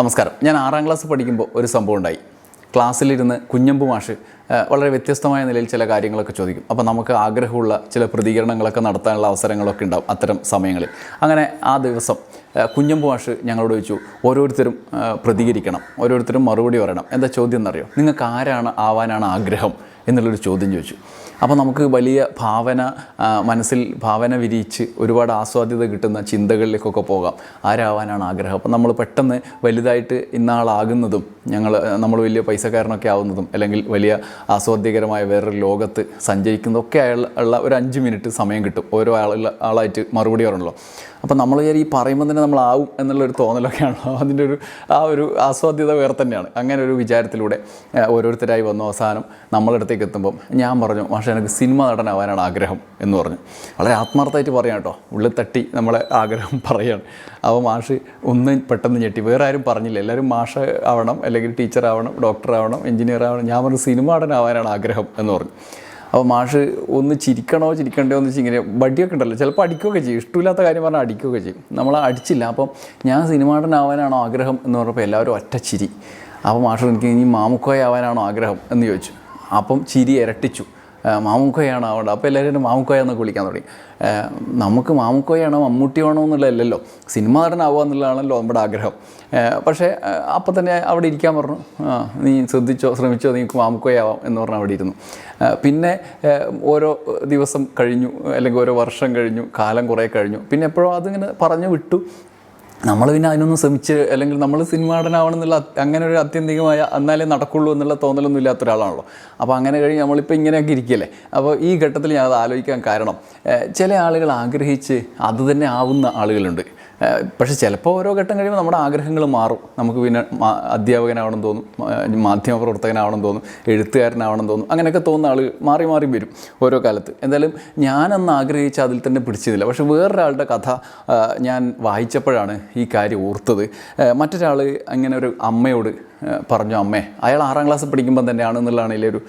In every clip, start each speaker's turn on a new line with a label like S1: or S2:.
S1: നമസ്കാരം. ഞാൻ ആറാം ക്ലാസ് പഠിക്കുമ്പോൾ ഒരു സംഭവം ഉണ്ടായി. ക്ലാസ്സിലിരുന്ന് കുഞ്ഞമ്പു മാഷ് വളരെ വ്യത്യസ്തമായ നിലയിൽ ചില കാര്യങ്ങളൊക്കെ ചോദിക്കും. അപ്പോൾ നമുക്ക് ആഗ്രഹമുള്ള ചില പ്രതികരണങ്ങളൊക്കെ നടത്താനുള്ള അവസരങ്ങളൊക്കെ ഉണ്ടാവും അത്തരം സമയങ്ങളിൽ. അങ്ങനെ ആ ദിവസം കുഞ്ഞമ്പ് മാഷ് ഞങ്ങളോട് ചോദിച്ചു ഓരോരുത്തരും പ്രതികരിക്കണം. ഓരോരുത്തരും മറുപടി പറയണം. എന്താ ചോദ്യം എന്നറിയോ? നിങ്ങൾക്ക് ആരാണ് ആവാനാണ് ആഗ്രഹം? എന്നുള്ളൊരു ചോദ്യം ചോദിച്ചു. അപ്പോൾ നമുക്ക് വലിയ ഭാവന മനസ്സിൽ ഭാവന വിരിയിച്ച് ഒരുപാട് ആസ്വാദ്യത കിട്ടുന്ന ചിന്തകളിലേക്കൊക്കെ പോകാം. ആരാവാനാണ് ആഗ്രഹം? അപ്പോൾ നമ്മൾ പെട്ടെന്ന് വലുതായിട്ട് ഇന്നാളാകുന്നതും ഞങ്ങൾ നമ്മൾ വലിയ പൈസക്കാരനൊക്കെ ആവുന്നതും അല്ലെങ്കിൽ വലിയ ആസ്വാദ്യകരമായ വേറൊരു ലോകത്ത് സഞ്ചരിക്കുന്നതൊക്കെ ഉള്ള ഒരു അഞ്ച് മിനിറ്റ് സമയം കിട്ടും. ഓരോ ആളുള്ള ആളായിട്ട് മറുപടി പറയണല്ലോ അപ്പോൾ നമ്മൾ ഈ പറയുമ്പോൾ തന്നെ നമ്മളാവും എന്നുള്ളൊരു തോന്നലൊക്കെയാണല്ലോ. അതിന്റെ ഒരു ആ ഒരു ആസ്വാദ്യത വേറെ തന്നെയാണ്. അങ്ങനെ ഒരു വിചാരത്തിലൂടെ ഓരോരുത്തരായി വന്നു അവസാനം നമ്മളടുത്തേക്ക് എത്തുമ്പം ഞാൻ പറഞ്ഞു മാഷെ എനിക്ക് സിനിമ നടനാവാനാണ് ആഗ്രഹം എന്ന് പറഞ്ഞു. വളരെ ആത്മാർത്ഥമായിട്ട് പറയാം കേട്ടോ. ഉള്ളിൽ തട്ടി നമ്മളെ ആഗ്രഹം പറയാണ്. അപ്പോൾ മാഷ് ഒന്ന് പെട്ടെന്ന് ഞെട്ടി. വേറെ ആരും പറഞ്ഞില്ല. എല്ലാവരും മാഷ് ആവണം അല്ലെങ്കിൽ ടീച്ചർ ആവണം ഡോക്ടർ ആവണം എഞ്ചിനീയർ ആവണം. ഞാൻ പറഞ്ഞു സിനിമ നടനാവാനാണ് ആഗ്രഹം എന്ന് പറഞ്ഞു. അപ്പോൾ മാഷ് ഒന്ന് ചിരിക്കണോ ചിരിക്കണ്ടോ എന്ന് വെച്ച് ഇങ്ങനെ വടിയൊക്കെ ഉണ്ടല്ലോ. ചിലപ്പോൾ അടിക്കുകയൊക്കെ ചെയ്യും. ഇഷ്ടമില്ലാത്ത കാര്യം പറഞ്ഞാൽ അടിക്കുകയൊക്കെ ചെയ്യും. നമ്മൾ അടിച്ചില്ല. അപ്പം ഞാൻ സിനിമാടനാവാനാണോ ആഗ്രഹം എന്ന് പറഞ്ഞപ്പോൾ എല്ലാവരും ഒറ്റ ചിരി. അപ്പോൾ മാഷ് എനിക്ക് ഇനി മാമുക്കോയാവാനാണോ ആഗ്രഹം എന്ന് ചോദിച്ചു. അപ്പം ചിരി ഇരട്ടിച്ചു. മാമുക്കോയാണ് ആവേണ്ടത് അപ്പോൾ എല്ലാവരും എന്നെ മാമുക്കോയ എന്നൊക്കെ വിളിക്കാൻ തുടങ്ങി. നമുക്ക് മാമുക്കോയാണോ മമ്മൂട്ടിയാണോ എന്നുള്ളതല്ലല്ലോ സിനിമ നടനാവുക എന്നുള്ളതാണല്ലോ നമ്മുടെ ആഗ്രഹം. പക്ഷേ അപ്പം തന്നെ അവിടെ ഇരിക്കാൻ പറഞ്ഞു. നീ ശ്രദ്ധിച്ചോ ശ്രമിച്ചോ നീക്ക് മാമുക്കോയാവാം എന്ന് പറഞ്ഞു അവിടെ ഇരുന്നു. പിന്നെ ഓരോ ദിവസം കഴിഞ്ഞു അല്ലെങ്കിൽ ഓരോ വർഷം കഴിഞ്ഞു കാലം കുറേ കഴിഞ്ഞു. പിന്നെ എപ്പോഴും അതിങ്ങനെ പറഞ്ഞു വിട്ടു. നമ്മൾ പിന്നെ അതിനൊന്നും ശ്രമിച്ച് അല്ലെങ്കിൽ നമ്മൾ സിനിമ നടനാവണം എന്നുള്ള അങ്ങനെ ഒരു അത്യന്തികമായ എന്നാലേ നടക്കുള്ളൂ എന്നുള്ള തോന്നലൊന്നും ഇല്ലാത്ത ഒരാളാണല്ലോ. അപ്പോൾ അങ്ങനെ കഴിഞ്ഞ് നമ്മളിപ്പോൾ ഇങ്ങനെയൊക്കെ ഇരിക്കല്ലേ? അപ്പോൾ ഈ ഘട്ടത്തിൽ ഞാൻ അത് ആലോചിക്കാൻ കാരണം ചില ആളുകൾ ആഗ്രഹിച്ച് അത് തന്നെ ആവുന്ന ആളുകളുണ്ട്. പക്ഷേ ചിലപ്പോൾ ഓരോ ഘട്ടം കഴിയുമ്പോൾ നമ്മുടെ ആഗ്രഹങ്ങൾ മാറും. നമുക്ക് പിന്നെ അധ്യാപകനാവണം തോന്നും മാധ്യമ മാധ്യമപ്രവർത്തകനാവണം തോന്നും എഴുത്തുകാരനാവണം തോന്നും അങ്ങനെയൊക്കെ തോന്നുന്ന ആൾ മാറി മാറി വരും ഓരോ കാലത്ത്. എന്തായാലും ഞാനന്ന് ആഗ്രഹിച്ച അതിൽ തന്നെ പിടിച്ചതില്ല പക്ഷേ വേറൊരാളുടെ കഥ ഞാൻ വായിച്ചപ്പോഴാണ് ഈ കാര്യം ഓർത്തത്. മറ്റൊരാൾ അങ്ങനെ ഒരു അമ്മയോട് പറഞ്ഞു അമ്മേ അയാൾ ആറാം ക്ലാസ് പഠിക്കുമ്പോൾ തന്നെയാണ് എന്നുള്ളതാണ് ഇതിലൊരു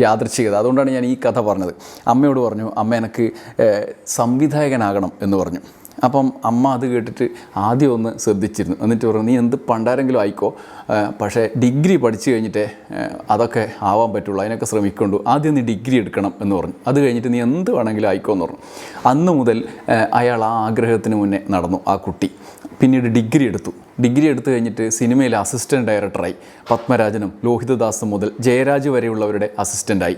S1: യാദൃച്ഛികത അതുകൊണ്ടാണ് ഞാൻ ഈ കഥ പറഞ്ഞത്. അമ്മയോട് പറഞ്ഞു അമ്മ എനിക്ക് സംവിധായകനാകണം എന്ന് പറഞ്ഞു. അപ്പം അമ്മ അത് കേട്ടിട്ട് ആദ്യം ഒന്ന് ശ്രദ്ധിച്ചിരുന്നു. എന്നിട്ട് പറഞ്ഞു നീ എന്ത് പണ്ടാരെങ്കിലും ആയിക്കോ. പക്ഷേ ഡിഗ്രി പഠിച്ചു കഴിഞ്ഞിട്ടേ അതൊക്കെ ആവാൻ പറ്റുള്ളൂ. അതിനൊക്കെ ശ്രമിക്കൊണ്ടു. ആദ്യം നീ ഡിഗ്രി എടുക്കണം എന്ന് പറഞ്ഞു. അത് കഴിഞ്ഞിട്ട് നീ എന്ത് വേണമെങ്കിലും ആയിക്കോ എന്ന് പറഞ്ഞു. അന്ന് മുതൽ അയാൾ ആ ആഗ്രഹത്തിന് മുന്നേ നടന്നു ആ കുട്ടി. പിന്നീട് ഡിഗ്രി എടുത്തു. ഡിഗ്രി എടുത്തു കഴിഞ്ഞിട്ട് സിനിമയിൽ അസിസ്റ്റന്റ് ഡയറക്ടറായി പത്മരാജനും ലോഹിതദാസും മുതൽ ജയരാജ് വരെയുള്ളവരുടെ അസിസ്റ്റന്റായി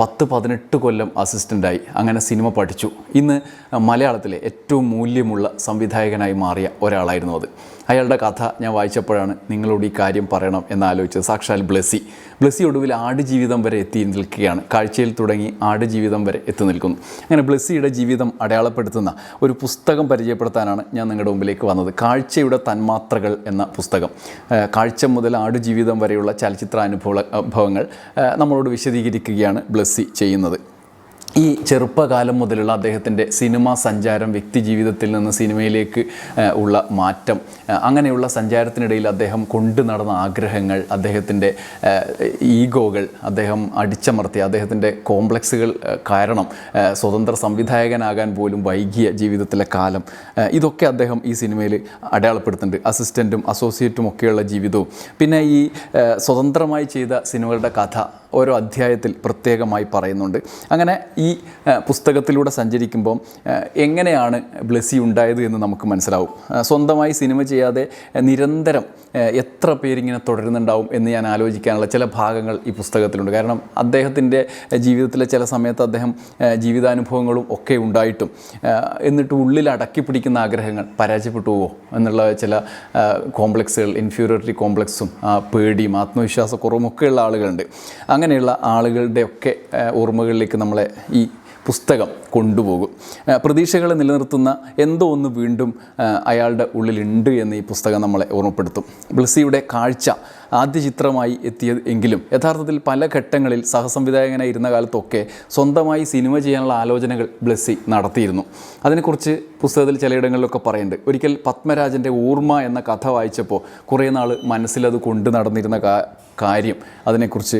S1: പത്ത് പതിനെട്ട് കൊല്ലം അസിസ്റ്റന്റായി അങ്ങനെ സിനിമ പഠിച്ചു. ഇന്ന് മലയാളത്തിലെ ഏറ്റവും മൂല്യമുള്ള സംവിധായകനായി മാറിയ ഒരാളായിരുന്നു അത്. അയാളുടെ കഥ ഞാൻ വായിച്ചപ്പോഴാണ് നിങ്ങളോട് ഈ കാര്യം പറയണം എന്നാലോചിച്ചത്. സാക്ഷാൽ ബ്ലസ്സി. ബ്ലസ്സി ഒടുവിൽ ആടുജീവിതം വരെ എത്തി നിൽക്കുകയാണ്. കാഴ്ചയിൽ തുടങ്ങി ആടുജീവിതം വരെ എത്തി നിൽക്കുന്നു. അങ്ങനെ ബ്ലസ്സിയുടെ ജീവിതം അടയാളപ്പെടുത്തുന്ന ഒരു പുസ്തകം പരിചയപ്പെടുത്താനാണ് ഞാൻ നിങ്ങളുടെ മുമ്പിലേക്ക് വന്നത്. കാഴ്ചയുടെ തന്മാത്രകൾ എന്ന പുസ്തകം. കാഴ്ച മുതൽ ആടുജീവിതം വരെയുള്ള ചലച്ചിത്ര അനുഭവ അനുഭവങ്ങൾ നമ്മളോട് വിശദീകരിക്കുകയാണ്. ബ്ലസ്സി ചെയ്യുന്നത്. ഈ ചെറുപ്പകാലം മുതലുള്ള അദ്ദേഹത്തിന്റെ സിനിമാ സഞ്ചാരം വ്യക്തി ജീവിതത്തിൽ നിന്ന് സിനിമയിലേക്ക് ഉള്ള മാറ്റം അങ്ങനെയുള്ള സഞ്ചാരത്തിനിടയിൽ അദ്ദേഹം കൊണ്ടു നടന്ന ആഗ്രഹങ്ങൾ അദ്ദേഹത്തിന്റെ ഈഗോകൾ അദ്ദേഹം അടിച്ചമർത്തിയ അദ്ദേഹത്തിന്റെ കോംപ്ലക്സുകൾ കാരണം സ്വതന്ത്ര സംവിധായകനാകാൻ പോലും വൈകിയ ജീവിതത്തിലെ കാലം ഇതൊക്കെ അദ്ദേഹം ഈ സിനിമയിൽ അടയാളപ്പെടുത്തുന്നുണ്ട്. അസിസ്റ്റന്റും അസോസിയേറ്റും ഒക്കെയുള്ള ജീവിതവും. പിന്നെ ഈ സ്വതന്ത്രമായി ചെയ്ത സിനിമകളുടെ കഥ ഓരോ അധ്യായത്തിൽ പ്രത്യേകമായി പറയുന്നുണ്ട്. അങ്ങനെ ഈ പുസ്തകത്തിലൂടെ സഞ്ചരിക്കുമ്പം എങ്ങനെയാണ് ബ്ലെസ്സി ഉണ്ടായത് എന്ന് നമുക്ക് മനസ്സിലാവും. സ്വന്തമായി സിനിമ ചെയ്യാതെ നിരന്തരം എത്ര പേരിങ്ങനെ തുടരുന്നുണ്ടാവും എന്ന് ഞാൻ ആലോചിക്കാനുള്ള ചില ഭാഗങ്ങൾ ഈ പുസ്തകത്തിലുണ്ട്. കാരണം അദ്ദേഹത്തിന്റെ ജീവിതത്തിലെ ചില സമയത്ത് അദ്ദേഹം ജീവിതാനുഭവങ്ങളും ഒക്കെ ഉണ്ടായിട്ടും എന്നിട്ട് ഉള്ളിൽ അടക്കി പിടിക്കുന്ന ആഗ്രഹങ്ങൾ പരാജയപ്പെട്ടു പോവോ എന്നുള്ള ചില കോംപ്ലക്സുകൾ ഇൻഫീരിയോറിറ്റി കോംപ്ലക്സും പേടിയും ആത്മവിശ്വാസക്കുറവും ഒക്കെയുള്ള ആളുകളുണ്ട്. അങ്ങനെയുള്ള ആളുകളുടെയൊക്കെ ഓർമ്മകളിലേക്ക് നമ്മളെ ഈ പുസ്തകം കൊണ്ടുപോകും. പ്രതീക്ഷകളെ നിലനിർത്തുന്ന എന്തോ ഒന്ന് വീണ്ടും അയാളുടെ ഉള്ളിലുണ്ട് എന്ന് ഈ പുസ്തകം നമ്മളെ ഓർമ്മപ്പെടുത്തും. ബ്ലസ്സിയുടെ കാഴ്ച ആദ്യ ചിത്രമായി എത്തിയത് എങ്കിലും യഥാർത്ഥത്തിൽ പല ഘട്ടങ്ങളിൽ സഹസംവിധായകനായി ഇരുന്ന കാലത്തൊക്കെ സ്വന്തമായി സിനിമ ചെയ്യാനുള്ള ആലോചനകൾ ബ്ലസ്സി നടത്തിയിരുന്നു. അതിനെക്കുറിച്ച് പുസ്തകത്തിൽ ചിലയിടങ്ങളിലൊക്കെ പറയുന്നുണ്ട്. ഒരിക്കൽ പത്മരാജന്റെ ഊർമ്മ എന്ന കഥ വായിച്ചപ്പോൾ കുറേ നാൾ മനസ്സിലത് കൊണ്ടു നടന്നിരുന്ന കാര്യം അതിനെക്കുറിച്ച്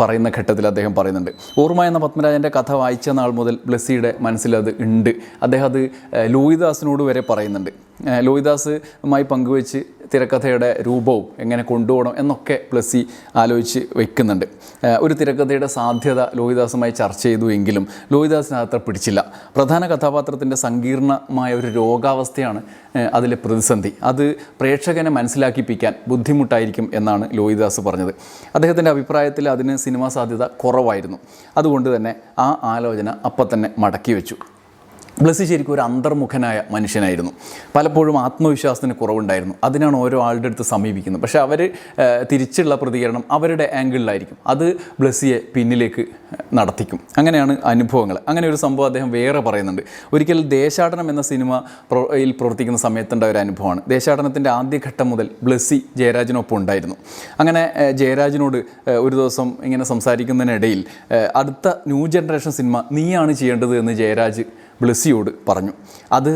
S1: പറയുന്ന ഘട്ടത്തിൽ അദ്ദേഹം പറയുന്നുണ്ട്. ഓർമ്മ എന്ന പത്മരാജന്റെ കഥ വായിച്ച നാൾ മുതൽ ബ്ലസ്സിയുടെ മനസ്സിലത് ഉണ്ട്. അദ്ദേഹം അത് ലോഹിദാസിനോട് വരെ പറയുന്നുണ്ട്. ലോഹിദാസുമായി പങ്കുവെച്ച് തിരക്കഥയുടെ രൂപവും എങ്ങനെ കൊണ്ടുപോകണം എന്നൊക്കെ പ്ലസ്സി ആലോചിച്ച് വെക്കുന്നുണ്ട്. ഒരു തിരക്കഥയുടെ സാധ്യത ലോഹിദാസുമായി ചർച്ച ചെയ്തു എങ്കിലും ലോഹിദാസിന് അത്ര പിടിച്ചില്ല. പ്രധാന കഥാപാത്രത്തിന്റെ സങ്കീർണമായ ഒരു രോഗാവസ്ഥയാണ് അതിലെ പ്രതിസന്ധി. അത് പ്രേക്ഷകനെ മനസ്സിലാക്കിപ്പിക്കാൻ ബുദ്ധിമുട്ടായിരിക്കും എന്നാണ് ലോഹിദാസ് പറഞ്ഞത്. അദ്ദേഹത്തിന്റെ അഭിപ്രായത്തിൽ അതിന് സിനിമാ സാധ്യത കുറവായിരുന്നു. അതുകൊണ്ട് തന്നെ ആ ആലോചന അപ്പം തന്നെ മടക്കി വെച്ചു. ബ്ലസ്സി ശരിക്കും ഒരു അന്തർമുഖനായ മനുഷ്യനായിരുന്നു. പലപ്പോഴും ആത്മവിശ്വാസത്തിന് കുറവുണ്ടായിരുന്നു. അതിനാണ് ഓരോ ആളുടെ അടുത്ത് സമീപിക്കുന്നത്. പക്ഷേ അവർ തിരിച്ചുള്ള പ്രതികരണം അവരുടെ ആംഗിളിലായിരിക്കും. അത് ബ്ലസ്സിയെ പിന്നിലേക്ക് നടത്തിക്കും. അങ്ങനെയാണ് അനുഭവങ്ങൾ അങ്ങനെ ഒരു സംഭവം അദ്ദേഹം വേറെ പറയുന്നുണ്ട്. ഒരിക്കൽ ദേശാടനം എന്ന സിനിമ യിൽ പ്രവർത്തിക്കുന്ന സമയത്തുണ്ടായ ഒരു അനുഭവമാണ്. ദേശാടനത്തിന്റെ ആദ്യഘട്ടം മുതൽ ബ്ലസ്സി ജയരാജിനൊപ്പം ഉണ്ടായിരുന്നു. അങ്ങനെ ജയരാജിനോട് ഒരു ദിവസം ഇങ്ങനെ സംസാരിക്കുന്നതിനിടയിൽ അടുത്ത ന്യൂ ജനറേഷൻ സിനിമ നീയാണ് ചെയ്യേണ്ടത് എന്ന് ജയരാജ് ബ്ലസ്സിയോട് പറഞ്ഞു. അത്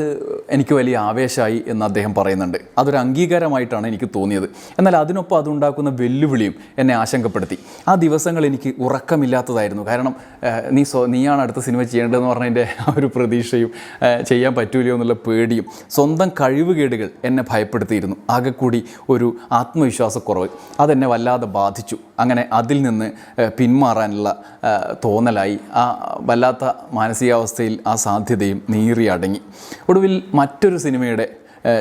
S1: എനിക്ക് വലിയ ആവേശമായി എന്ന് അദ്ദേഹം പറയുന്നുണ്ട്. അതൊരു അംഗീകാരമായിട്ടാണ് എനിക്ക് തോന്നിയത്. എന്നാൽ അതിനൊപ്പം അതുണ്ടാക്കുന്ന വെല്ലുവിളിയും എന്നെ ആശങ്കപ്പെടുത്തി. ആ ദിവസങ്ങൾ എനിക്ക് ഉറക്കമില്ലാത്തതായിരുന്നു. കാരണം നീ സ്വ നീയാണ് അടുത്ത സിനിമ ചെയ്യേണ്ടതെന്ന് പറഞ്ഞതിന്റെ ആ ഒരു പ്രതീക്ഷയും ചെയ്യാൻ പറ്റൂലയോ എന്നുള്ള പേടിയും സ്വന്തം കഴിവുകേടുകൾ എന്നെ ഭയപ്പെടുത്തിയിരുന്നു. ആകെക്കൂടി കൂടി ഒരു ആത്മവിശ്വാസക്കുറവ്. അതെന്നെ വല്ലാതെ ബാധിച്ചു. അങ്ങനെ അതിൽ നിന്ന് പിന്മാറാനുള്ള തോന്നലായി. ആ വല്ലാത്ത മാനസികാവസ്ഥയിൽ ആ സാധ്യതയും നീറി അടങ്ങി. ഒടുവിൽ മറ്റൊരു സിനിമയുടെ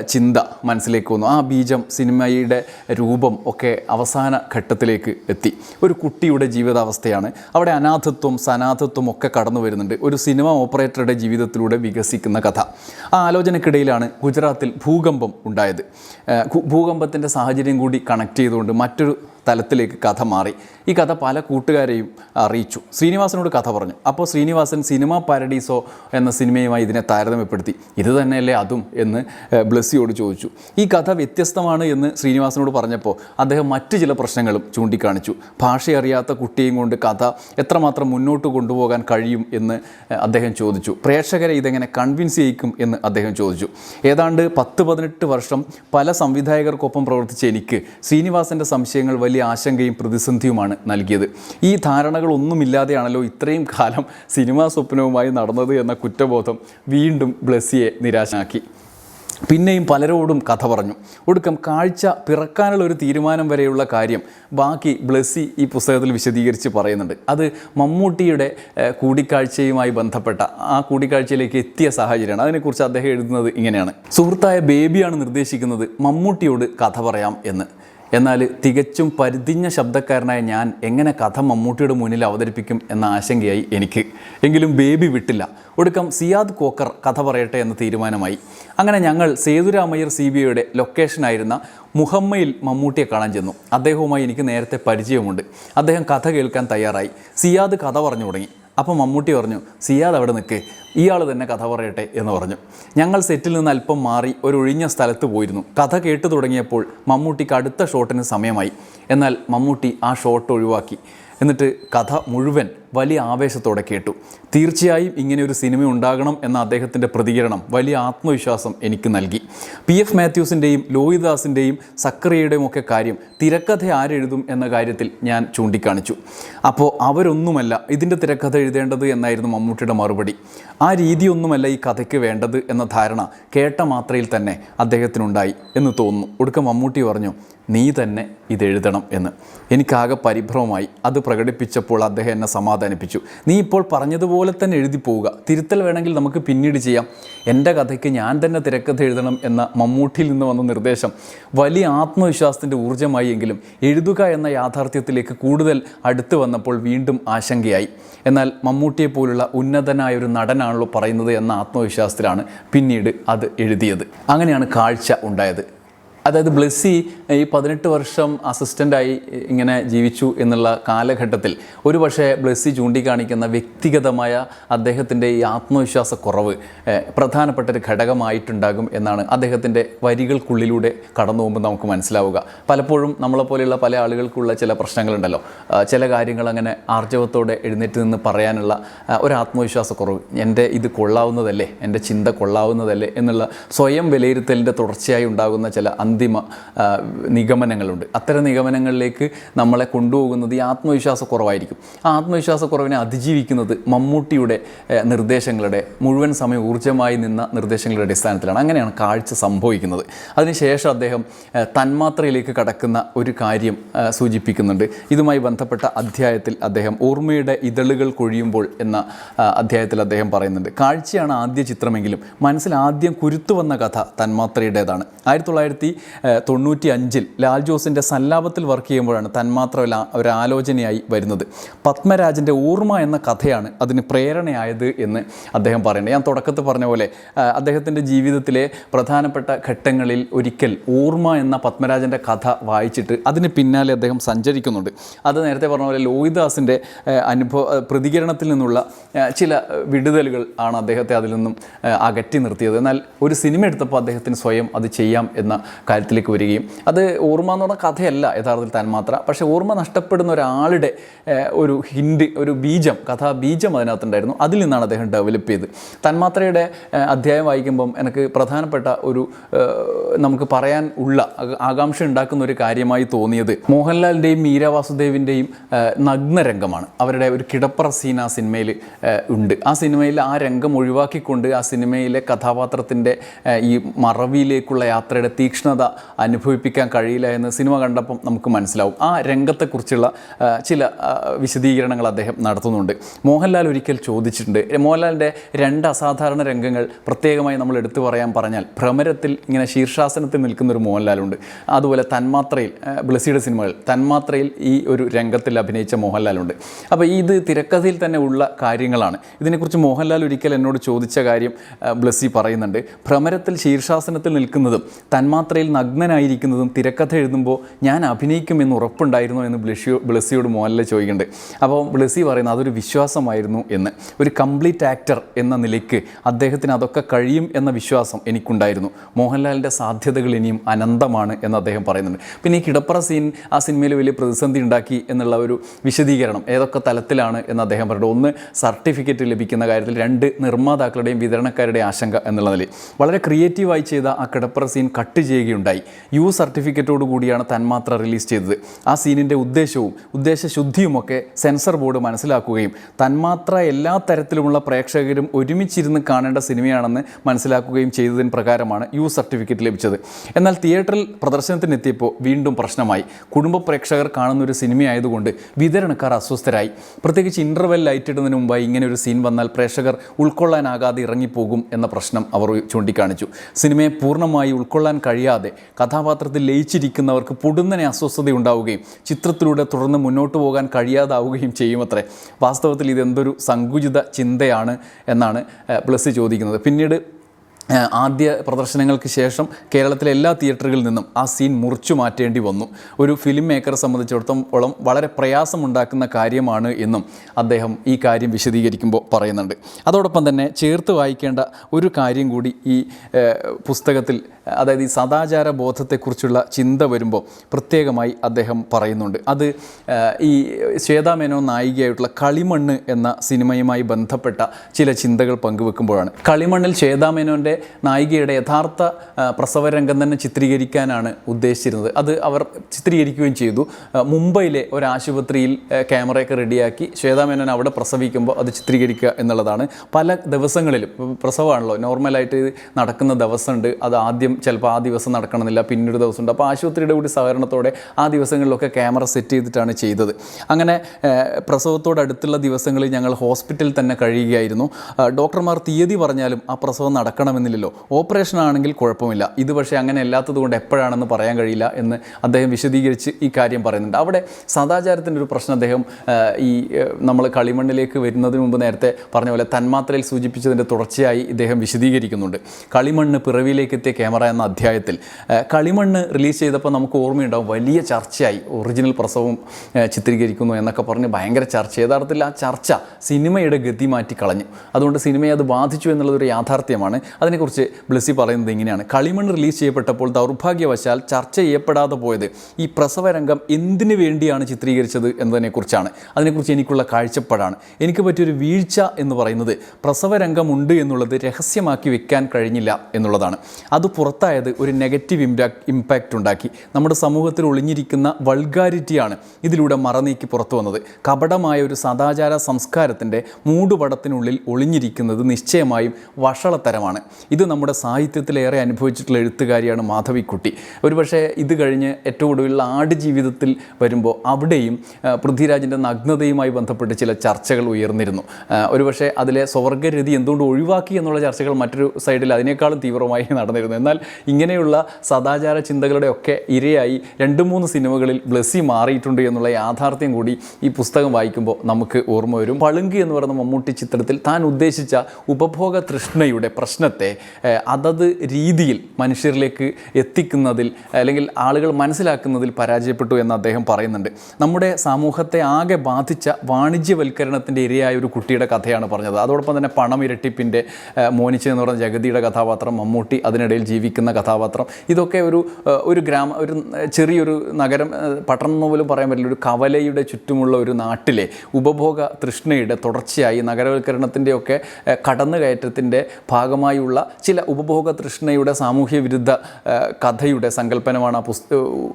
S1: ചിന്ത മനസ്സിലേക്ക് വന്നു. ആ ബീജം സിനിമയുടെ രൂപം ഒക്കെ അവസാന ഘട്ടത്തിലേക്ക് എത്തി. ഒരു കുട്ടിയുടെ ജീവിതാവസ്ഥയാണ്. അവിടെ അനാഥത്വം സനാഥത്വം ഒക്കെ കടന്നു വരുന്നുണ്ട്. ഒരു സിനിമ ഓപ്പറേറ്ററുടെ ജീവിതത്തിലൂടെ വികസിക്കുന്ന കഥ. ആ ആലോചനക്കിടയിലാണ് ഗുജറാത്തിൽ ഭൂകമ്പം ഉണ്ടായത്. ഭൂകമ്പത്തിന്റെ സാഹചര്യം കൂടി കണക്ട് ചെയ്തുകൊണ്ട് മറ്റൊരു തലത്തിലേക്ക് കഥ മാറി. ഈ കഥ പല കൂട്ടുകാരെയും അറിയിച്ചു. ശ്രീനിവാസനോട് കഥ പറഞ്ഞു. അപ്പോൾ ശ്രീനിവാസൻ സിനിമ പാരഡീസോ എന്ന സിനിമയുമായി ഇതിനെ താരതമ്യപ്പെടുത്തി. ഇത് തന്നെയല്ലേ അതും എന്ന് ബ്ലെസ്സിയോട് ചോദിച്ചു. ഈ കഥ വ്യത്യസ്തമാണ് എന്ന് ശ്രീനിവാസനോട് പറഞ്ഞപ്പോൾ അദ്ദേഹം മറ്റ് ചില പ്രശ്നങ്ങളും ചൂണ്ടിക്കാണിച്ചു. ഭാഷ അറിയാത്ത കുട്ടിയെയും കൊണ്ട് കഥ എത്രമാത്രം മുന്നോട്ട് കൊണ്ടുപോകാൻ കഴിയും എന്ന് അദ്ദേഹം ചോദിച്ചു. പ്രേക്ഷകരെ ഇതെങ്ങനെ കൺവിൻസ് ചെയ്യിക്കും എന്ന് അദ്ദേഹം ചോദിച്ചു. ഏതാണ്ട് പത്ത് പതിനെട്ട് വർഷം പല സംവിധായകർക്കൊപ്പം പ്രവർത്തിച്ച എനിക്ക് ശ്രീനിവാസന്റെ സംശയങ്ങൾ വലിയ ആശങ്കയും പ്രതിസന്ധിയുമാണ് നൽകിയത്. ഈ ധാരണകളൊന്നുമില്ലാതെയാണല്ലോ ഇത്രയും കാലം സിനിമാ സ്വപ്നവുമായി നടന്നത് എന്ന കുറ്റബോധം വീണ്ടും ബ്ലസ്സിയെ നിരാശനാക്കി. പിന്നെയും പലരോടും കഥ പറഞ്ഞു. ഒടുക്കം കാഴ്ച പിറക്കാനുള്ള ഒരു തീരുമാനം വരെയുള്ള കാര്യം ബാക്കി ബ്ലസ്സി ഈ പുസ്തകത്തിൽ വിശദീകരിച്ച് പറയുന്നുണ്ട്. അത് മമ്മൂട്ടിയുടെ കൂടിക്കാഴ്ചയുമായി ബന്ധപ്പെട്ട ആ കൂടിക്കാഴ്ചയിലേക്ക് എത്തിയ സാഹചര്യമാണ്. അതിനെക്കുറിച്ച് അദ്ദേഹം എഴുതുന്നത് ഇങ്ങനെയാണ്. സുഹൃത്തായ ബേബിയാണ് നിർദ്ദേശിക്കുന്നത്. മമ്മൂട്ടിയോട് കഥ പറയാം എന്ന്. എന്നാൽ തികച്ചും പരിധിഞ്ഞ ശബ്ദക്കാരനായ ഞാൻ എങ്ങനെ കഥ മമ്മൂട്ടിയുടെ മുന്നിൽ അവതരിപ്പിക്കും എന്ന ആശങ്കയായി എനിക്ക്. എങ്കിലും ബേബി വിട്ടില്ല. ഒടുക്കം സിയാദ് കോക്കർ കഥ പറയട്ടെ എന്ന തീരുമാനമായി. അങ്ങനെ ഞങ്ങൾ സേതുരാമയ്യർ സി ബി ഐയുടെ ലൊക്കേഷനായിരുന്ന മുഹമ്മയിൽ മമ്മൂട്ടിയെ കാണാൻ ചെന്നു. അദ്ദേഹവുമായി എനിക്ക് നേരത്തെ പരിചയമുണ്ട്. അദ്ദേഹം കഥ കേൾക്കാൻ തയ്യാറായി. സിയാദ് കഥ പറഞ്ഞു തുടങ്ങി. അപ്പം മമ്മൂട്ടി പറഞ്ഞു സിയാദ് അവിടെ നിൽക്ക് ഇയാൾ തന്നെ കഥ പറയട്ടെ എന്ന് പറഞ്ഞു. ഞങ്ങൾ സെറ്റിൽ നിന്ന് അല്പം മാറി ഒരു ഒഴിഞ്ഞ സ്ഥലത്ത് പോയിരുന്നു. കഥ കേട്ടു തുടങ്ങിയപ്പോൾ മമ്മൂട്ടിക്ക് അടുത്ത ഷോട്ടിന് സമയമായി. എന്നാൽ മമ്മൂട്ടി ആ ഷോട്ട് ഒഴിവാക്കി. എന്നിട്ട് കഥ മുഴുവൻ വലിയ ആവേശത്തോടെ കേട്ടു. തീർച്ചയായും ഇങ്ങനെ ഒരു സിനിമ ഉണ്ടാകണം എന്ന അദ്ദേഹത്തിന്റെ പ്രതികരണം വലിയ ആത്മവിശ്വാസം എനിക്ക് നൽകി. പി എഫ് മാത്യൂസിന്റെയും ലോഹിദാസിന്റെയും സക്കറിയുടെയും ഒക്കെ കാര്യം തിരക്കഥ ആരെഴുതും എന്ന കാര്യത്തിൽ ഞാൻ ചൂണ്ടിക്കാണിച്ചു. അപ്പോൾ അവരൊന്നുമല്ല ഇതിന്റെ തിരക്കഥ എഴുതേണ്ടത് എന്നായിരുന്നു മമ്മൂട്ടിയുടെ മറുപടി. ആ രീതിയൊന്നുമല്ല ഈ കഥയ്ക്ക് വേണ്ടത് എന്ന ധാരണ കേട്ട മാത്രയിൽ തന്നെ അദ്ദേഹത്തിനുണ്ടായി എന്ന് തോന്നുന്നു. ഒടുക്കം മമ്മൂട്ടി പറഞ്ഞു നീ തന്നെ ഇതെഴുതണം എന്ന്. എനിക്കാകെ പരിഭ്രമമായി. അത് പ്രകടിപ്പിച്ചപ്പോൾ അദ്ദേഹം എന്നെ സമാധാനിപ്പിച്ചു. നീ ഇപ്പോൾ പറഞ്ഞതുപോലെ തന്നെ എഴുതി പോവുക. തിരുത്തൽ വേണമെങ്കിൽ നമുക്ക് പിന്നീട് ചെയ്യാം. എന്റെ കഥയ്ക്ക് ഞാൻ തന്നെ തിരക്കഥ എഴുതണം എന്ന മമ്മൂട്ടിയിൽ നിന്ന് വന്ന നിർദ്ദേശം. വലിയ ആത്മവിശ്വാസത്തിന്റെ ഊർജമായി എങ്കിലും എഴുതുക എന്ന യാഥാർത്ഥ്യത്തിലേക്ക് കൂടുതൽ അടുത്ത് വന്നപ്പോൾ വീണ്ടും ആശങ്കയായി. എന്നാൽ മമ്മൂട്ടിയെ പോലുള്ള ഉന്നതനായ ഒരു നടനാണല്ലോ പറയുന്നത് എന്ന ആത്മവിശ്വാസത്തിലാണ് പിന്നീട് അത് എഴുതിയത്. അങ്ങനെയാണ് കാഴ്ച ഉണ്ടായത്. അതായത് ബ്ലെസ്സി ഈ പതിനെട്ട് വർഷം അസിസ്റ്റന്റായി ഇങ്ങനെ ജീവിച്ചു എന്നുള്ള കാലഘട്ടത്തിൽ ഒരു പക്ഷേ ബ്ലെസ്സി ചൂണ്ടിക്കാണിക്കുന്ന വ്യക്തിഗതമായ അദ്ദേഹത്തിന്റെ ഈ ആത്മവിശ്വാസ കുറവ് പ്രധാനപ്പെട്ട ഒരു ഘടകമായിട്ടുണ്ടാകും എന്നാണ് അദ്ദേഹത്തിന്റെ വരികൾക്കുള്ളിലൂടെ കടന്നു പോകുമ്പോൾ നമുക്ക് മനസ്സിലാവുക. പലപ്പോഴും നമ്മളെപ്പോലെയുള്ള പല ആളുകൾക്കുള്ള ചില പ്രശ്നങ്ങളുണ്ടല്ലോ. ചില കാര്യങ്ങൾ അങ്ങനെ ആർജവത്തോടെ എഴുന്നേറ്റ് നിന്ന് പറയാനുള്ള ഒരു ആത്മവിശ്വാസ കുറവ് എന്റെ ഇത് കൊള്ളാവുന്നതല്ലേ? എന്റെ ചിന്ത കൊള്ളാവുന്നതല്ലേ? എന്നുള്ള സ്വയം വിലയിരുത്തലിന്റെ തുടർച്ചയായി ഉണ്ടാകുന്ന ചില അന്തിമ നിഗമനങ്ങളുണ്ട്. അത്തരം നിഗമനങ്ങളിലേക്ക് നമ്മളെ കൊണ്ടുപോകുന്നത് ഈ ആത്മവിശ്വാസക്കുറവായിരിക്കും. ആ ആത്മവിശ്വാസക്കുറവിനെ അതിജീവിക്കുന്നത് മമ്മൂട്ടിയുടെ നിർദ്ദേശങ്ങളുടെ മുഴുവൻ സമയം ഊർജമായി നിന്ന നിർദ്ദേശങ്ങളുടെ അടിസ്ഥാനത്തിലാണ്. അങ്ങനെയാണ് കാഴ്ച സംഭവിക്കുന്നത്. അതിനുശേഷം അദ്ദേഹം തന്മാത്രയിലേക്ക് കടക്കുന്ന ഒരു കാര്യം സൂചിപ്പിക്കുന്നുണ്ട്. ഇതുമായി ബന്ധപ്പെട്ട അധ്യായത്തിൽ അദ്ദേഹം ഓർമ്മയുടെ ഇതളുകൾ കൊഴിയുമ്പോൾ എന്ന അധ്യായത്തിൽ അദ്ദേഹം പറയുന്നുണ്ട്. കാഴ്ചയാണ് ആദ്യ ചിത്രമെങ്കിലും മനസ്സിൽ ആദ്യം കുരുത്തു വന്ന കഥ തന്മാത്രയുടേതാണ്. ആയിരത്തി തൊള്ളായിരത്തി തൊണ്ണൂറ്റി അഞ്ചിൽ ലാൽ ജോസിന്റെ സല്ലാപത്തിൽ വർക്ക് ചെയ്യുമ്പോഴാണ് തന്മാത്ര ഒരു ആലോചനയായി വരുന്നത്. പത്മരാജന്റെ ഓർമ്മ എന്ന കഥയാണ് അതിന് പ്രേരണയായത് എന്ന് അദ്ദേഹം പറയുന്നത്. ഞാൻ തുടക്കത്തിൽ പറഞ്ഞ പോലെ അദ്ദേഹത്തിന്റെ ജീവിതത്തിലെ പ്രധാനപ്പെട്ട ഘട്ടങ്ങളിൽ ഒരിക്കൽ ഓർമ്മ എന്ന പത്മരാജന്റെ കഥ വായിച്ചിട്ട് അതിന് പിന്നാലെ അദ്ദേഹം സഞ്ചരിക്കുന്നുണ്ട്. അത് നേരത്തെ പറഞ്ഞ പോലെ ലോഹിദാസിന്റെ അനുഭവ പ്രതികരണത്തിൽ നിന്നുള്ള ചില വിടുതലുകൾ ആണ് അദ്ദേഹത്തെ അതിൽ നിന്നും അകറ്റി നിർത്തിയത്. എന്നാൽ ഒരു സിനിമ എടുത്തപ്പോൾ അദ്ദേഹത്തിന് സ്വയം അത് ചെയ്യാം എന്ന കാര്യത്തിലേക്ക് വരികയും. അത് ഓർമ്മ എന്ന് പറഞ്ഞ കഥയല്ല യഥാർത്ഥത്തിൽ തന്മാത്ര പക്ഷേ ഓർമ്മ നഷ്ടപ്പെടുന്ന ഒരാളുടെ ഒരു ഹിൻഡ് ഒരു ബീജം കഥാ ബീജം അതിനകത്തുണ്ടായിരുന്നു. അതിൽ നിന്നാണ് അദ്ദേഹം ഡെവലപ്പ് ചെയ്ത്. തന്മാത്രയുടെ അധ്യായം വായിക്കുമ്പം എനിക്ക് പ്രധാനപ്പെട്ട ഒരു നമുക്ക് പറയാൻ ഉള്ള ആകാംക്ഷ ഉണ്ടാക്കുന്ന ഒരു കാര്യമായി തോന്നിയത് മോഹൻലാലിന്റെയും മീര വാസുദേവിന്റെയും നഗ്നരംഗമാണ്. അവരുടെ ഒരു കിടപ്പറ സീൻ ആ സിനിമയിൽ ഉണ്ട്. ആ സിനിമയിൽ ആ രംഗം ഒഴിവാക്കിക്കൊണ്ട് ആ സിനിമയിലെ കഥാപാത്രത്തിന്റെ ഈ മറവിയിലേക്കുള്ള യാത്രയുടെ തീക്ഷ്ണത അനുഭവിപ്പിക്കാൻ കഴിയില്ല എന്ന് സിനിമ കണ്ടപ്പം നമുക്ക് മനസ്സിലാവും. ആ രംഗത്തെക്കുറിച്ചുള്ള ചില വിശദീകരണങ്ങൾ അദ്ദേഹം നടത്തുന്നുണ്ട്. മോഹൻലാൽ ഒരിക്കൽ ചോദിച്ചിട്ടുണ്ട് മോഹൻലാലിന്റെ രണ്ട് അസാധാരണ രംഗങ്ങൾ പ്രത്യേകമായി നമ്മൾ എടുത്തു പറയാൻ പറഞ്ഞാൽ ഭ്രമരത്തിൽ ഇങ്ങനെ ശീർഷാസനത്തിൽ നിൽക്കുന്നൊരു മോഹൻലാലുണ്ട്. അതുപോലെ തന്മാത്രയിൽ ബ്ലസ്സിയുടെ സിനിമകൾ തന്മാത്രയിൽ ഈ ഒരു രംഗത്തിൽ അഭിനയിച്ച മോഹൻലാലുണ്ട്. അപ്പോൾ ഇത് തിരക്കഥയിൽ തന്നെ ഉള്ള കാര്യങ്ങളാണ്. ഇതിനെക്കുറിച്ച് മോഹൻലാൽ ഒരിക്കൽ എന്നോട് ചോദിച്ച കാര്യം ബ്ലസ്സി പറയുന്നുണ്ട് ഭ്രമരത്തിൽ ശീർഷാസനത്തിൽ നിൽക്കുന്നതും തന്മാത്രയിൽ നഗ്നനായിരിക്കുന്നതും തിരക്കഥ എഴുതുമ്പോൾ ഞാൻ അഭിനയിക്കുമെന്ന് ഉറപ്പുണ്ടായിരുന്നു എന്ന് ബ്ലസ്സിയോ ബ്ലസ്സിയോട് മോഹൻലാൽ ചോദിക്കുന്നുണ്ട് അപ്പോൾ ബ്ലസ്സി പറയുന്നത് അതൊരു വിശ്വാസമായിരുന്നു എന്ന്. ഒരു കംപ്ലീറ്റ് ആക്ടർ എന്ന നിലയ്ക്ക് അദ്ദേഹത്തിന് അതൊക്കെ കഴിയും എന്ന വിശ്വാസം എനിക്കുണ്ടായിരുന്നു. മോഹൻലാലിന്റെ സാധ്യതകൾ ഇനിയും അനന്തമാണ് എന്ന് അദ്ദേഹം പറയുന്നുണ്ട്. പിന്നെ ഈ കിടപ്പറ സീൻ ആ സിനിമയിൽ വലിയ പ്രതിസന്ധി ഉണ്ടാക്കി എന്നുള്ള ഒരു വിശദീകരണം ഏതൊക്കെ തലത്തിലാണ് എന്ന് അദ്ദേഹം പറഞ്ഞു ഒന്ന് സർട്ടിഫിക്കറ്റ് ലഭിക്കുന്ന കാര്യത്തിൽ. രണ്ട് നിർമ്മാതാക്കളുടെയും വിതരണക്കാരുടെയും ആശങ്ക എന്നുള്ള നിലയിൽ. വളരെ ക്രിയേറ്റീവായി ചെയ്ത ആ കിടപ്പറ സീൻ കട്ട് ചെയ്യുകയുണ്ടായി. യു സർട്ടിഫിക്കറ്റോട് കൂടിയാണ് തന്മാത്ര റിലീസ് ചെയ്തത്. ആ സീനിന്റെ ഉദ്ദേശവും ഉദ്ദേശശുദ്ധിയുമൊക്കെ സെൻസർ ബോർഡ് മനസ്സിലാക്കുകയും തന്മാത്ര എല്ലാ തരത്തിലുമുള്ള പ്രേക്ഷകരും ഒരുമിച്ചിരുന്ന് കാണേണ്ട സിനിമയാണെന്ന് മനസ്സിലാക്കുകയും ചെയ്തതിന് പ്രകാരമാണ് യു സർട്ടിഫിക്കറ്റ് ലഭിച്ചത്. എന്നാൽ തിയേറ്ററിൽ പ്രദർശനത്തിനെത്തിയപ്പോൾ വീണ്ടും പ്രശ്നമായി. കുടുംബ പ്രേക്ഷകർ കാണുന്ന ഒരു സിനിമയായതുകൊണ്ട് വിതരണക്കാർ അസ്വസ്ഥരായി. പ്രത്യേകിച്ച് ഇന്റർവെൽ ലൈറ്റ് ഇടുന്നതിന് മുമ്പായി ഇങ്ങനെ ഒരു സീൻ വന്നാൽ പ്രേക്ഷകർ ഉൾക്കൊള്ളാനാകാതെ ഇറങ്ങിപ്പോകും എന്ന പ്രശ്നം അവർ ചൂണ്ടിക്കാണിച്ചു. സിനിമയെ പൂർണമായി ഉൾക്കൊള്ളാൻ കഴിയാതെ കഥാപാത്രത്തിൽ ലയിച്ചിരിക്കുന്നവർക്ക് പൊടുന്നനെ അസ്വസ്ഥത ഉണ്ടാവുകയും ചിത്രത്തിലൂടെ തുടർന്ന് മുന്നോട്ട് പോകാൻ കഴിയാതാവുകയും ചെയ്യുമത്രേ. വാസ്തവത്തിൽ ഇതെന്തൊരു സങ്കുചിത ചിന്തയാണ് എന്നാണ് പ്ലസ് ചോദിക്കുന്നത്. പിന്നീട് ആദ്യ പ്രദർശനങ്ങൾക്ക് ശേഷം കേരളത്തിലെ എല്ലാ തിയേറ്ററുകളിൽ നിന്നും ആ സീൻ മുറിച്ചു മാറ്റേണ്ടി വന്നു. ഒരു ഫിലിം മേക്കറെ സംബന്ധിച്ചിടത്തോളം വളരെ പ്രയാസമുണ്ടാക്കുന്ന കാര്യമാണ് എന്നും അദ്ദേഹം ഈ കാര്യം വിശദീകരിക്കുമ്പോൾ പറയുന്നുണ്ട്. അതോടൊപ്പം തന്നെ ചേർത്ത് വായിക്കേണ്ട ഒരു കാര്യം കൂടി ഈ പുസ്തകത്തിൽ അതായത് ഈ സദാചാര ബോധത്തെക്കുറിച്ചുള്ള ചിന്ത വരുമ്പോൾ പ്രത്യേകമായി അദ്ദേഹം പറയുന്നുണ്ട്. അത് ഈ ശ്വേതാമേനോ നായികയായിട്ടുള്ള കളിമണ്ണ് എന്ന സിനിമയുമായി ബന്ധപ്പെട്ട ചില ചിന്തകൾ പങ്കുവെക്കുമ്പോഴാണ്. കളിമണ്ണിൽ ശ്വേതാമേനോന്റെ നായികയുടെ യഥാർത്ഥ പ്രസവരംഗം തന്നെ ചിത്രീകരിക്കാനാണ് ഉദ്ദേശിച്ചിരുന്നത്. അത് അവർ ചിത്രീകരിക്കുകയും ചെയ്തു. മുംബൈയിലെ ഒരു ആശുപത്രിയിൽ ക്യാമറയൊക്കെ റെഡിയാക്കി ശ്വേതാമേനോൻ അവിടെ പ്രസവിക്കുമ്പോൾ അത് ചിത്രീകരിക്കുക എന്നുള്ളതാണ്. പല ദിവസങ്ങളിലും പ്രസവമാണല്ലോ നോർമലായിട്ട് നടക്കുന്ന ദിവസമുണ്ട്. അത് ആദ്യം ചിലപ്പോൾ ആ ദിവസം നടക്കണമെന്നില്ല പിന്നൊരു ദിവസമുണ്ട്. അപ്പോൾ ആശുപത്രിയുടെ കൂടി സഹകരണത്തോടെ ആ ദിവസങ്ങളിലൊക്കെ ക്യാമറ സെറ്റ് ചെയ്തിട്ടാണ് ചെയ്തത്. അങ്ങനെ പ്രസവത്തോടടുത്തുള്ള ദിവസങ്ങളിൽ ഞങ്ങൾ ഹോസ്പിറ്റലിൽ തന്നെ കഴിയുകയായിരുന്നു. ഡോക്ടർമാർ തീയതി പറഞ്ഞാലും ആ പ്രസവം നടക്കണമെന്നില്ലല്ലോ ഓപ്പറേഷൻ ആണെങ്കിൽ കുഴപ്പമില്ല. ഇത് പക്ഷേ അങ്ങനെ അല്ലാത്തത് കൊണ്ട് എപ്പോഴാണെന്ന് പറയാൻ കഴിയില്ല എന്ന് അദ്ദേഹം വിശദീകരിച്ച് ഈ കാര്യം പറയുന്നുണ്ട്. അവിടെ സദാചാരത്തിന്റെ ഒരു പ്രശ്നം അദ്ദേഹം ഈ നമ്മൾ കളിമണ്ണിലേക്ക് വരുന്നതിന് മുമ്പ് നേരത്തെ പറഞ്ഞ പോലെ തന്മാത്രയിൽ സൂചിപ്പിച്ചതിന്റെ തുടർച്ചയായി ഇദ്ദേഹം വിശദീകരിക്കുന്നുണ്ട്. കളിമണ്ണ് പിറവിയിലേക്ക് എത്തിയ ക്യാമറ എന്ന അധ്യായത്തിൽ കളിമണ്ണ് റിലീസ് ചെയ്തപ്പോൾ നമുക്ക് ഓർമ്മയുണ്ടാവും വലിയ ചർച്ചയായി. ഒറിജിനൽ പ്രസവം ചിത്രീകരിക്കുന്നു എന്നൊക്കെ പറഞ്ഞ് ഭയങ്കര ചർച്ച. യഥാർത്ഥത്തിൽ ആ ചർച്ച സിനിമയുടെ ഗതി മാറ്റി കളഞ്ഞു അതുകൊണ്ട് സിനിമയെ അത് ബാധിച്ചു എന്നുള്ളതൊരു യാഥാർത്ഥ്യമാണ്. അത് അതിനെക്കുറിച്ച് ബ്ലസ്സി പറയുന്നത് ഇങ്ങനെയാണ്. കളിമൺ റിലീസ് ചെയ്യപ്പെട്ടപ്പോൾ ദൗർഭാഗ്യവശാൽ ചർച്ച ചെയ്യപ്പെടാതെ പോയത് ഈ പ്രസവരംഗം എന്തിനു വേണ്ടിയാണ് ചിത്രീകരിച്ചത് എന്നതിനെക്കുറിച്ചാണ്. അതിനെക്കുറിച്ച് എനിക്കുള്ള കാഴ്ചപ്പാടാണ്. എനിക്ക് പറ്റിയൊരു വീഴ്ച എന്ന് പറയുന്നത് പ്രസവരംഗമുണ്ട് എന്നുള്ളത് രഹസ്യമാക്കി വെക്കാൻ കഴിഞ്ഞില്ല എന്നുള്ളതാണ്. അത് പുറത്തായത് ഒരു നെഗറ്റീവ് ഇമ്പാക്ട് ഇമ്പാക്റ്റ് ഉണ്ടാക്കി. നമ്മുടെ സമൂഹത്തിൽ ഒളിഞ്ഞിരിക്കുന്ന വൾഗാരിറ്റിയാണ് ഇതിലൂടെ മറനീക്കി പുറത്തു വന്നത്. കപടമായ ഒരു സദാചാര സംസ്കാരത്തിന്റെ മൂടുപടത്തിനുള്ളിൽ ഒളിഞ്ഞിരിക്കുന്നത് നിശ്ചയമായും വഷളത്തരമാണ്. ഇത് നമ്മുടെ സാഹിത്യത്തിലേറെ അനുഭവിച്ചിട്ടുള്ള എഴുത്തുകാരിയാണ് മാധവിക്കുട്ടി. ഒരുപക്ഷെ ഇത് കഴിഞ്ഞ് ഏറ്റവും ഒടുവിലുള്ള ആടുജീവിതത്തിൽ വരുമ്പോൾ അവിടെയും പൃഥ്വിരാജിന്റെ നഗ്നതയുമായി ബന്ധപ്പെട്ട് ചില ചർച്ചകൾ ഉയർന്നിരുന്നു. ഒരു ഒരുപക്ഷെ അതിലെ സ്വർഗരതി എന്തുകൊണ്ട് ഒഴിവാക്കി എന്നുള്ള ചർച്ചകൾ മറ്റൊരു സൈഡിൽ അതിനേക്കാളും തീവ്രമായി നടന്നിരുന്നു. എന്നാൽ ഇങ്ങനെയുള്ള സദാചാര ചിന്തകളുടെ ഒക്കെ ഇരയായി രണ്ട് മൂന്ന് സിനിമകളിൽ ബ്ലസ്സി മാറിയിട്ടുണ്ട് എന്നുള്ള യാഥാർത്ഥ്യം കൂടി ഈ പുസ്തകം വായിക്കുമ്പോൾ നമുക്ക് ഓർമ്മ വരും. പളുങ്ക് എന്ന് പറയുന്ന മമ്മൂട്ടി ചിത്രത്തിൽ താൻ ഉദ്ദേശിച്ച ഉപഭോഗ തൃഷ്ണയുടെ പ്രശ്നത്തെ ഏഹ്, അതത് രീതിയിൽ മനുഷ്യരിലേക്ക് എത്തിക്കുന്നതിൽ അല്ലെങ്കിൽ ആളുകൾ മനസ്സിലാക്കുന്നതിൽ പരാജയപ്പെട്ടു എന്ന് അദ്ദേഹം പറയുന്നുണ്ട്. നമ്മുടെ സമൂഹത്തെ ആകെ ബാധിച്ച വാണിജ്യവൽക്കരണത്തിന്റെ ഇരയായ ഒരു കുട്ടിയുടെ കഥയാണ് പറഞ്ഞത്. അതോടൊപ്പം തന്നെ പണം ഇരട്ടിപ്പിന്റെ മോനിച്ച് എന്ന് പറഞ്ഞ ജഗതിയുടെ കഥാപാത്രം മമ്മൂട്ടി അതിനിടയിൽ ജീവിക്കുന്ന കഥാപാത്രം ഇതൊക്കെ ഒരു ഒരു ഗ്രാമ ഒരു ചെറിയൊരു നഗരം പട്ടണം എന്ന് പോലും പറയാൻ പറ്റില്ല. ഒരു കവലയുടെ ചുറ്റുമുള്ള ഒരു നാട്ടിലെ ഉപഭോഗ തൃഷ്ണയുടെ തുടർച്ചയായി നഗരവൽക്കരണത്തിന്റെയൊക്കെ കടന്നുകയറ്റത്തിന്റെ ഭാഗമായുള്ള ചില ഉപഭോഗ തൃഷ്ണയുടെ സാമൂഹ്യ വിരുദ്ധ കഥയുടെ സങ്കല്പനമാണ് ആ പുസ്ത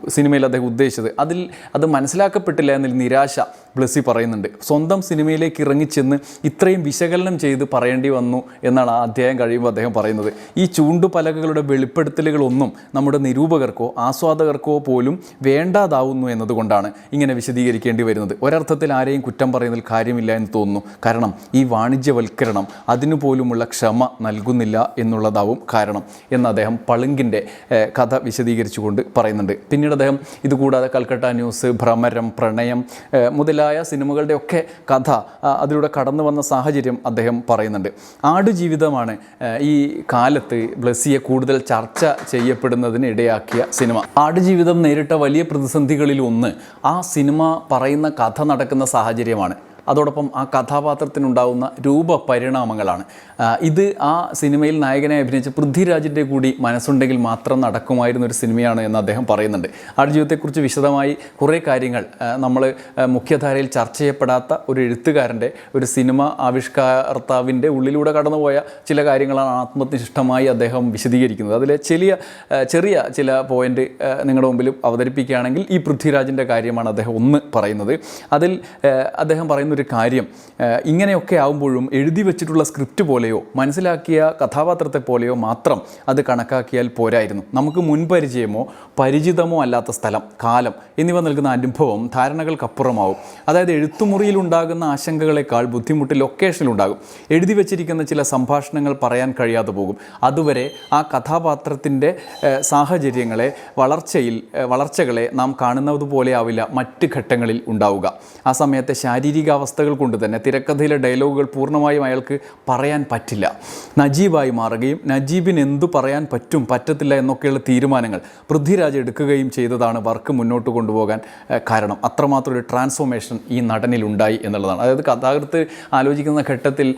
S1: സിനിമയിൽ അദ്ദേഹം ഉദ്ദേശിച്ചത്. അതിൽ അത് മനസ്സിലാക്കപ്പെട്ടില്ല എന്നതിൽ നിരാശ ബ്ലസ്സി പറയുന്നുണ്ട്. സ്വന്തം സിനിമയിലേക്ക് ഇറങ്ങിച്ചെന്ന് ഇത്രയും വിശകലനം ചെയ്ത് പറയേണ്ടി വന്നു എന്നാണ് ആ അധ്യായം കഴിയുമ്പോൾ അദ്ദേഹം പറയുന്നത്. ഈ ചൂണ്ടുപലകകളുടെ വെളിപ്പെടുത്തലുകളൊന്നും നമ്മുടെ നിരൂപകർക്കോ ആസ്വാദകർക്കോ പോലും വേണ്ടാതാവുന്നു എന്നതുകൊണ്ടാണ് ഇങ്ങനെ വിശദീകരിക്കേണ്ടി വരുന്നത്. ഒരർത്ഥത്തിൽ ആരെയും കുറ്റം പറയുന്നതിൽ കാര്യമില്ല എന്ന് തോന്നുന്നു. കാരണം ഈ വാണിജ്യവൽക്കരണം അതിനു പോലുമുള്ള ക്ഷമ നൽകുന്നില്ല എന്നുള്ളതാവും കാരണം എന്ന് അദ്ദേഹം പളുങ്കിന്റെ കഥ വിശദീകരിച്ചുകൊണ്ട് പറയുന്നുണ്ട്. പിന്നീട് അദ്ദേഹം ഇതുകൂടാതെ കൽക്കട്ട ന്യൂസ് ഭ്രമരം പ്രണയം ഏഹ്, മുതലായ സിനിമകളുടെ ഒക്കെ കഥ അതിലൂടെ കടന്നു വന്ന സാഹചര്യം അദ്ദേഹം പറയുന്നുണ്ട്. ആടുജീവിതമാണ് ഈ കാലത്ത് ബ്ലസ്സിയെ കൂടുതൽ ചർച്ച ചെയ്യപ്പെടുന്നതിന് ഇടയാക്കിയ സിനിമ. ആടുജീവിതം നേരിട്ട വലിയ പ്രതിസന്ധികളിൽ ഒന്ന് ആ സിനിമ പറയുന്ന കഥ നടക്കുന്ന സാഹചര്യമാണ്. അതോടൊപ്പം ആ കഥാപാത്രത്തിനുണ്ടാവുന്ന രൂപപരിണാമങ്ങളാണ്. പരിണാമങ്ങളാണ് ഇത് ആ സിനിമയിൽ നായകനെ അഭിനയിച്ച പൃഥ്വിരാജിന്റെ കൂടി മനസ്സുണ്ടെങ്കിൽ മാത്രം നടക്കുമായിരുന്ന ഒരു സിനിമയാണ് എന്ന് അദ്ദേഹം പറയുന്നുണ്ട്. ആടുജീവിതത്തെക്കുറിച്ച് വിശദമായി കുറേ കാര്യങ്ങൾ നമ്മൾ മുഖ്യധാരയിൽ ചർച്ച ചെയ്യപ്പെടാത്ത ഒരു എഴുത്തുകാരന്റെ ഒരു സിനിമ ആവിഷ്കർത്താവിന്റെ ഉള്ളിലൂടെ കടന്നുപോയ ചില കാര്യങ്ങളാണ് ആത്മനിഷ്ഠമായി അദ്ദേഹം വിശദീകരിക്കുന്നത്. അതിലെ ചെറിയ ചെറിയ ചില പോയിന്റ് നിങ്ങളുടെ മുമ്പിൽ അവതരിപ്പിക്കുകയാണെങ്കിൽ ഈ പൃഥ്വിരാജിന്റെ കാര്യമാണ് അദ്ദേഹം ഒന്ന് പറയുന്നത്. അതിൽ അദ്ദേഹം പറയുന്ന ഒരു കാര്യം ഇങ്ങനെയൊക്കെ ആകുമ്പോഴും എഴുതി വെച്ചിട്ടുള്ള സ്ക്രിപ്റ്റ് പോലെയോ മനസ്സിലാക്കിയ കഥാപാത്രത്തെ പോലെയോ മാത്രം അത് കണക്കാക്കിയാൽ പോരായിരുന്നു. നമുക്ക് മുൻപരിചയമോ പരിചിതമോ അല്ലാത്ത സ്ഥലം കാലം എന്നിവ നൽകുന്ന അനുഭവം ധാരണകൾക്കപ്പുറമാവും. അതായത് എഴുത്തുമുറിയിൽ ഉണ്ടാകുന്ന ആശങ്കകളെക്കാൾ ബുദ്ധിമുട്ട് ലൊക്കേഷനിലുണ്ടാകും എഴുതി വെച്ചിരിക്കുന്ന ചില സംഭാഷണങ്ങൾ പറയാൻ കഴിയാതെ പോകും. അതുവരെ ആ കഥാപാത്രത്തിന്റെ സാഹചര്യങ്ങളെ വളർച്ചയിൽ വളർച്ചകളെ നാം കാണുന്നത് പോലെ ആവില്ല മറ്റ് ഘട്ടങ്ങളിൽ ഉണ്ടാവുക. ആ സമയത്തെ ശാരീരികാവസ്ഥകൾ കൊണ്ട് തന്നെ തിരക്കഥയിലെ ഡയലോഗുകൾ പൂർണമായും അയാൾക്ക് പറയാൻ പറ്റില്ല. നജീബായി മാറുകയും നജീബിന് എന്തു പറയാൻ പറ്റും പറ്റത്തില്ല എന്നൊക്കെയുള്ള തീരുമാനങ്ങൾ പൃഥ്വിരാജ് എടുക്കുകയും ചെയ്തതാണ് വർക്ക് മുന്നോട്ട് കൊണ്ടുപോകാൻ കാരണം. അത്രമാത്രം ഒരു ട്രാൻസ്ഫോർമേഷൻ ഈ നടനിൽ ഉണ്ടായി എന്നുള്ളതാണ്. അതായത് കഥാകൃത്ത് ആലോചിക്കുന്ന ഘട്ടത്തിൽ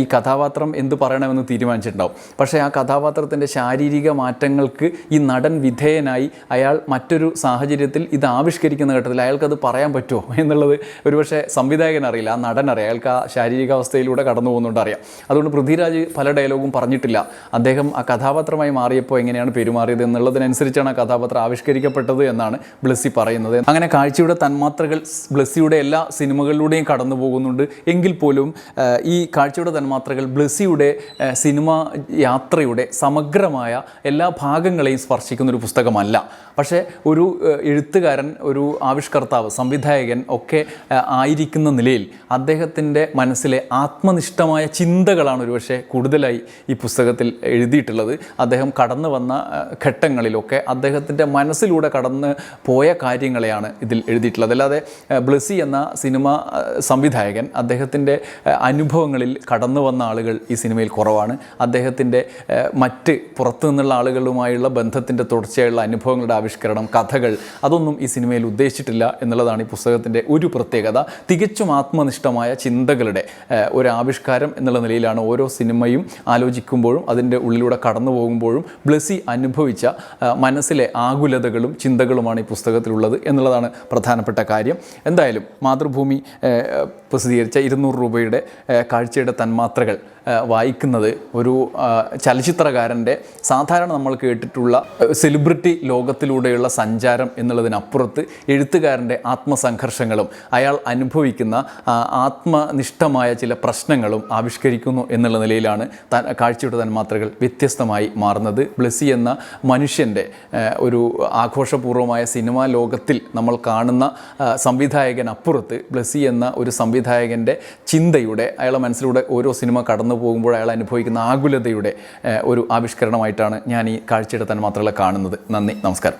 S1: ഈ കഥാപാത്രം എന്ത് പറയണമെന്ന് തീരുമാനിച്ചിട്ടുണ്ടാവും. പക്ഷേ ആ കഥാപാത്രത്തിന്റെ ശാരീരിക മാറ്റങ്ങൾക്ക് ഈ നടൻ വിധേയനായി അയാൾ മറ്റൊരു സാഹചര്യത്തിൽ ഇത് ആവിഷ്കരിക്കുന്ന ഘട്ടത്തിൽ അയാൾക്കത് പറയാൻ പറ്റുമോ എന്നുള്ളത് ഒരുപക്ഷെ സംവിധായകൻ അറിയില്ല. ആ നടൻ അറിയാം. അയാൾക്ക് ആ ശാരീരികാവസ്ഥയിലൂടെ കടന്നു പോകുന്നുണ്ട് അറിയാം. അതുകൊണ്ട് പൃഥ്വിരാജ് പല ഡയലോഗും പറഞ്ഞിട്ടില്ല. അദ്ദേഹം ആ കഥാപാത്രമായി മാറിയപ്പോൾ എങ്ങനെയാണ് പെരുമാറിയത് എന്നുള്ളതിനനുസരിച്ചാണ് ആ കഥാപാത്രം ആവിഷ്കരിക്കപ്പെട്ടത് എന്നാണ് ബ്ലസ്സി പറയുന്നത്. അങ്ങനെ കാഴ്ചയുടെ തന്മാത്രകൾ ബ്ലസ്സിയുടെ എല്ലാ സിനിമകളിലൂടെയും കടന്നു പോകുന്നുണ്ട്. എങ്കിൽ പോലും ഈ കാഴ്ചയുടെ തന്മാത്രകൾ ബ്ലസ്സിയുടെ സിനിമ യാത്രയുടെ സമഗ്രമായ എല്ലാ ഭാഗങ്ങളെയും സ്പർശിക്കുന്ന ഒരു പുസ്തകമല്ല. പക്ഷേ ഒരു എഴുത്തുകാരൻ ഒരു ആവിഷ്കർത്താവ് സംവിധായകൻ ഒക്കെ ആയിരിക്കുന്ന നിലയിൽ അദ്ദേഹത്തിന്റെ മനസ്സിലെ ആത്മനിഷ്ഠമായ ചിന്തകളാണ് ഒരുപക്ഷെ കൂടുതലായി ഈ പുസ്തകത്തിൽ എഴുതിയിട്ടുള്ളത്. അദ്ദേഹം കടന്നു വന്ന ഘട്ടങ്ങളിലൊക്കെ അദ്ദേഹത്തിന്റെ മനസ്സിലൂടെ കടന്ന് പോയ കാര്യങ്ങളെയാണ് ഇതിൽ എഴുതിയിട്ടുള്ളത്. അല്ലാതെ ബ്ലസി എന്ന സിനിമ സംവിധായകൻ അദ്ദേഹത്തിന്റെ അനുഭവങ്ങളിൽ കടന്നു വന്ന ആളുകൾ ഈ സിനിമയിൽ കുറവാണ്. അദ്ദേഹത്തിന്റെ മറ്റ് പുറത്തു നിന്നുള്ള ആളുകളുമായുള്ള ബന്ധത്തിന്റെ തുടർച്ചയായുള്ള അനുഭവങ്ങളുടെ ആവിഷ്കരണം കഥകൾ അതൊന്നും ഈ സിനിമയിൽ ഉദ്ദേശിച്ചിട്ടില്ല എന്നുള്ളതാണ് ഈ പുസ്തകത്തിന്റെ ഒരു പ്രത്യേകത. തികച്ചും ആത്മനിഷ്ഠമായ ചിന്തകളുടെ ഒരു ആവിഷ്കാരം എന്നുള്ള നിലയിലാണ് ഓരോ സിനിമയും ആലോചിക്കുമ്പോഴും അതിന്റെ ഉള്ളിലൂടെ കടന്നു പോകുമ്പോഴും ബ്ലസ്സി അനുഭവിച്ച മനസ്സിലെ ആകുലതകളും ചിന്തകളുമാണ് ഈ പുസ്തകത്തിലുള്ളത് എന്നുള്ളതാണ് പ്രധാനപ്പെട്ട കാര്യം. എന്തായാലും മാതൃഭൂമി പ്രസിദ്ധീകരിച്ച ഇരുന്നൂറ് രൂപയുടെ കാഴ്ചയുടെ തന്മാത്രകൾ വായിക്കുന്നത് ഒരു ചലച്ചിത്രകാരന്റെ സാധാരണ നമ്മൾ കേട്ടിട്ടുള്ള സെലിബ്രിറ്റി ലോകത്തിലൂടെയുള്ള സഞ്ചാരം എന്നുള്ളതിനപ്പുറത്ത് എഴുത്തുകാരന്റെ ആത്മസംഘർഷങ്ങളും അയാൾ അനുഭവിക്കുന്ന ആത്മനിഷ്ഠമായ ചില പ്രശ്നങ്ങളും ആവിഷ്കരിക്കുന്നു എന്നുള്ള നിലയിലാണ് കാഴ്ചയുടെ തന്മാത്രകൾ വ്യത്യസ്തമായി മാറുന്നത്. ബ്ലസ്സി എന്ന മനുഷ്യന്റെ ഒരു ആഘോഷപൂർവമായ സിനിമാ ലോകത്തിൽ നമ്മൾ കാണുന്ന സംവിധായകനപ്പുറത്ത് ബ്ലസ്സി എന്ന ഒരു സംവിധായകന്റെ ചിന്തയുടെ അയാളെ മനസ്സിലൂടെ ഓരോ സിനിമ കടന്നു പോകുമ്പോൾ അയാൾ അനുഭവിക്കുന്ന ആകുലതയുടെ ഒരു ആവിഷ്കരണമായിട്ടാണ് ഞാൻ ഈ കാഴ്ചയുടെ തന്മാത്രകളെ കാണുന്നത്. നന്ദി നമസ്കാരം.